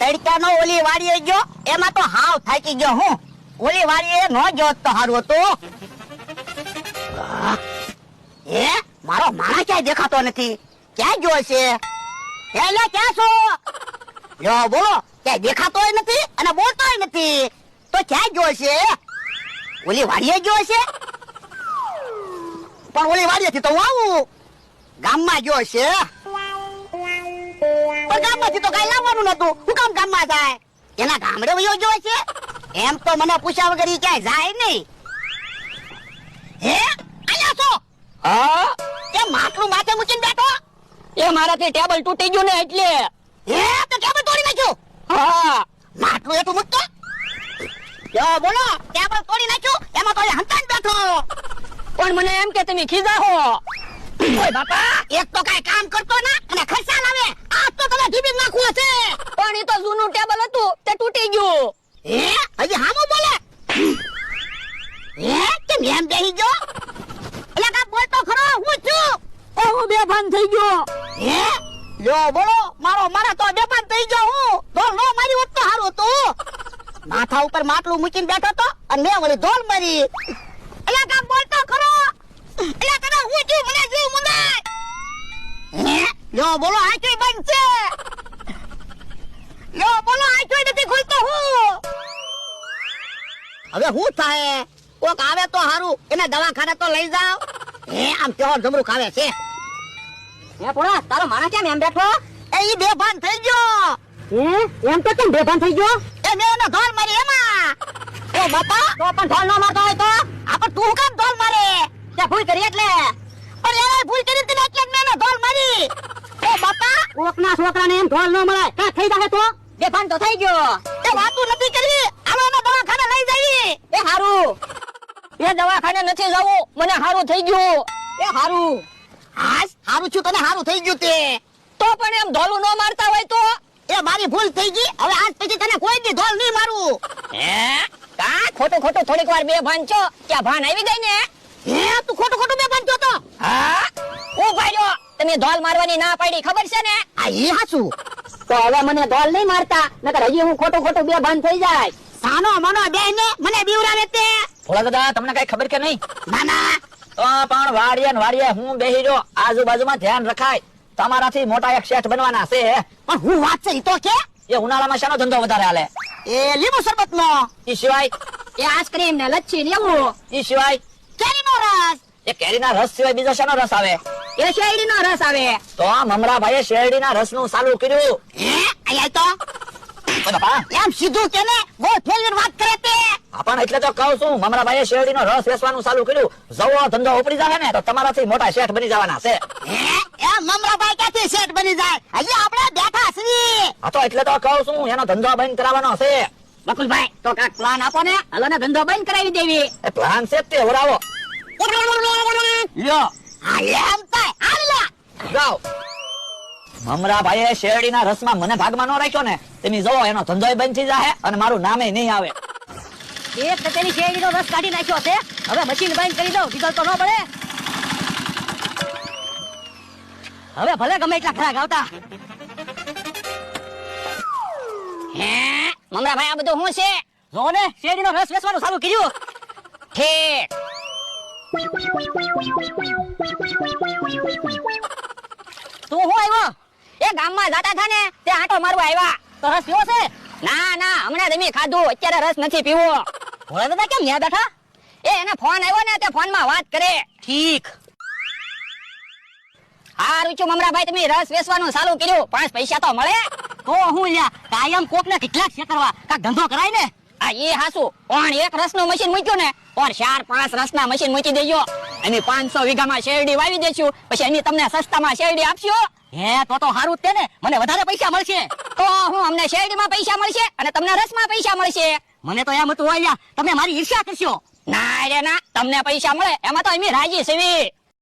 તડકાનો ઓલી વાડીએ ગયો, એમાં તો હાવ થાકી ગયો હું. ઓલી વાડીએ ન ગયો તો સારું હતું. એ મારો માણસ ક્યાંય દેખાતો નથી? ક્યાં ગયો છે? એટલે ક્યાં છો? યો બોલો, ક્યાંય દેખાતોય નથી અને બોલતોય નથી. તો ક્યાં ગયો છે? ઓલી વાડીએ ગયો છે? પણ ઓલી વાડીએથી તો હું આવું. ગામમાં ગયો છે. પણ ગામમાંથી તો કઈ લાવવાનું નતું. હું કામ ગામમાં જાય. એના ગામડે વયો ગયો છે. એમ તો મને પૂછ્યા વગર ઈ ક્યાંય જાય નહીં. હે? આયા છો? હા? કે માટલું માથે મૂકીને બેઠો? એ મારાથી ટેબલ તૂટી ગયું ને એટલે. હે? તો ટેબલ તોડી નાખ્યું? હા. માટલું એટલું મૂકતો? યો બોલો ટેબલ તોડી નાખ્યું? એમાં તો હંતાન બેઠો. પણ મને એમ કે તમે ખીજાહો ઓય બાપા એક તો કઈ કામ કરતો ના. આ તો નાખવું છે પણ એ તો જૂનું ટેબલ હતું તે તૂટી ગયું. હે? હજી હામો બોલે? હે? કેમ એમ બેહી ગયો? એટલે કા બોલતો ખરો હું છું. એ હું બેભાન થઈ ગયો. હે? લ્યો બોલો મારો મારા તો બેભાન થઈ ગયો હું. ધોલ નો મારી ઉત તો હારું હતું. માથા ઉપર માટલું મૂકીને બેઠો તો અને મેં વળી ધોલ મારી. એટલે કા બોલતો ખરો. એટલે તને હું છું મને જીવ મુંદાય હે? લ્યો બોલો આ કઈ બંધ છે? લ્યો બોલો આ કઈ નથી ખુલતો હું? હવે હું થાય? કોક આવે તો હારું એને દવાખાને તો લઈ જાવ હે આમ કેવો જમરૂ ખાવે છે? એ પોડા તારો માણસ કેમ એમ બેઠો? એ ઈ બેભાન થઈ ગયો. હે? એમ તો કેમ બેભાન થઈ ગયો? એ મેં એનો ધોલ મારી એમાં. એ બાપા તો પણ ઢોલ ન મારતો હોય તો? કેમ ધોલ મારે? તે ભૂલ કરી એટલે? પણ એને ભૂલ કરી હતી ને એટલે મેં એનો ધોલ મારી. ઓ બાપા! કોકના છોકરાને એમ ઢોલ ન મળાય કા થઈ જાહે તો? બેભાન તો થઈ ગયો. એ વાતું નથી કરવી. હાલો એને દવાખાને લઈ જઈએ. એ હારું. એ દવાખાને નથી જવું. મને હારું થઈ ગયું. એ હારું. હાસ હારું છું તને હારું થઈ ગયું તે. તો પણ એમ ઢોલું ન મારતા હોય તો? એ મારી ભૂલ થઈ ગઈ. હવે આજ પછી તને કોઈ દી ધોલ નહીં મારું. હે? કા? ખોટું ખોટું થોડીક વાર બેભાન છો. ક્યાં ભાન આવી જાય ને? હે તું ખોટું ખોટું બેભાન છો તો હા? તમે ધોલ મારવાની ના પાડી ખબર છે ને? આ ઈ હાચું. તો હવે મને ધોલ નહીં મારતા નકર હજી હું ખોટું ખોટું બેભાન થઈ જાય. સાનો મનો બે ને મને બીવરાવે તે. ભોળા દાદા તમને કઈ ખબર કે નહીં? ના ના. તો પણ વાડીએ ને હું બેહી જો આજુબાજુમાં ધ્યાન રખાય. તમારાથી મોટા એક શેઠ બનવાના છે પણ હું વાત છે ઈ તો કે? એ ઉનાળામાં શાનો ધંધો વધારે હાલે. એ લીંબુ શરબત નો ઈ સિવાય? એ આઈસ્ક્રીમ ને લચ્છી ને એવું. ઈ સિવાય? કેરીનો રસ. એ કેરીના રસ સિવાય બીજો શાનો રસ આવે? એ શેરડીનો રસ આવે. તો આ મમરાભાઈએ શેરડીના રસનું સાલું કર્યું. હે? આયા તો? એમ સીધું કે ને? બહુ ફેરવીને વાત કરે તે. પણ એટલે તો કહું છું મમરાભાઈએ શેરડીનો રસ વેચવાનું ચાલુ કર્યું. જવો ધંધો ઉપડી જાવે ને તો તમારાથી મોટા શેઠ બની જવાના છે. એ મમરાભાઈ ક્યાંથી શેઠ બની જાય? હજી આપણે બેઠા છીએ. હા તો એટલે તો કહું છું એનો ધંધો બંધ કરાવવાનો છે. બકુલભાઈ તો કાક પ્લાન આપો ને? હલો ને ધંધો બંધ કરાવી દેવી. પ્લાન છે તે ઓરાવો લ્યો. હા એમ. લે જાઓ. મમરાભાઈએ શેરડીના રસમાં મને ભાગમાં ન રાખ્યો ને, તેની જવો એનો ધંધોય બંધ જાહે અને મારું નામે નહીં આવે. એક તેની શેરડી નો રસ કાઢી નાખ્યો છે હવે મશીન બંધ કરી દઉં ડીઝલ તો ન પડે. હવે ભલે ગમે એટલા ખરા ગાવતા હે, મમરાભાઈ, આ બધું શું છે? જો ને શેરડી નો રસ વેચવાનું ચાલુ કર્યું. ઠીક તું હું આવ્યો? એ ગામમાં જાતા થા ને તે આટો મારવા આવ્યા. તો રસ પીવો છે? ના ના, હમણાં તમે ખાધું. અત્યારે રસ નથી પીવો. ભોળા દાદા કેમ ન્યા બેઠા? એ એને ફોન આવ્યો ને, તે ફોનમાં વાત કરે. ઠીક. હા રૂચુ મમરાભાઈ, તમે રસ વેચવાનું ચાલુ કર્યું. પાંચ પૈસા તો મળે. તો હું લ્યા કાયમ કોક ને કેટલાક છે કરવા કાક ધંધો કરાય ને. એ હાસુ. પણ એક રસનું મશીન મૂક્યું ને પણ ચાર પાંચ રસના મશીન મૂકી દેજો. એની પાંચસો વીઘામાં શેરડી વાવી દેશું. પછી એની તમને સસ્તામાં શેરડી આપશો. હે, તો તો સારું જ છે ને. મને વધારે પૈસા મળશે. તો હું અમને શેરડીમાં પૈસા મળશે અને તમને રસમાં પૈસા મળશે. મને તો એમ હતું અહીંયા તમે મારી ઈર્ષ્યા કરશો. ના રે ના, તમને પૈસા મળે. એમાં તો અમે રાજી છીએ.